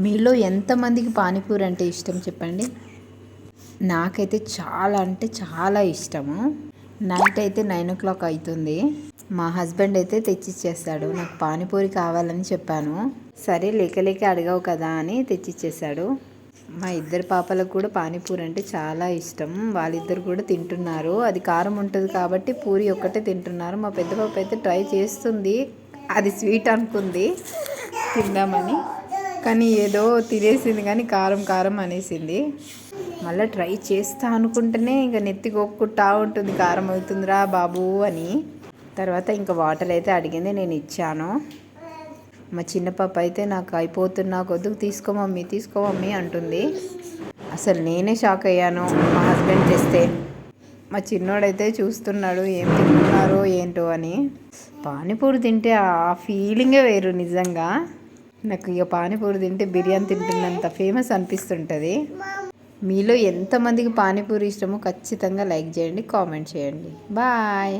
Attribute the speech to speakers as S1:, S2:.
S1: మీలో ఎంతమందికి పానీపూరి అంటే ఇష్టం చెప్పండి? నాకైతే చాలా అంటే చాలా ఇష్టము. నైట్ అయితే నైన్ ఓ క్లాక్ అవుతుంది మా హస్బెండ్ అయితే తెచ్చిచ్చేస్తాడు. నాకు పానీపూరి కావాలని చెప్పాను. సరే లేక లేక అడగవు కదా అని తెచ్చిచ్చేసాడు మా ఇద్దరు పాపలకు కూడా పానీపూరి అంటే చాలా ఇష్టం. వాళ్ళిద్దరు కూడా తింటున్నారు. అది కారం ఉంటుంది కాబట్టి పూరి ఒక్కటే తింటున్నారు. మా పెద్ద పాప అయితే ట్రై చేస్తుంది. అది స్వీట్ అనుకుంది. తిందామని. కానీ ఏదో తినేసింది కానీ కారం కారం అనేసింది. మళ్ళీ ట్రై చేస్తా అనుకుంటేనే ఇంకా నెత్తి కొక్కుంటా ఉంటుంది. కారం అవుతుందిరా బాబు అని. తర్వాత ఇంకా వాటర్ అయితే అడిగింది నేను ఇచ్చాను. మా చిన్న పాప అయితే నాకు అయిపోతున్నా కొద్దిగా తీసుకో మమ్మీ తీసుకో మమ్మీ అంటుంది. అసలు నేనే షాక్ అయ్యాను. మా హస్బెండ్ తెస్తే మా చిన్నోడైతే చూస్తున్నాడు ఏం తింటున్నారో ఏంటో అని. పానీపూరి తింటే ఆ ఫీలింగే వేరు నిజంగా. నాకు ఇక పానీపూరి తింటే బిర్యానీ తింటున్నంత ఫేమస్ అనిపిస్తుంటుంది. మీలో ఎంతమందికి పానీపూరి ఇష్టమో ఖచ్చితంగా లైక్ చేయండి కామెంట్ చేయండి. బాయ్.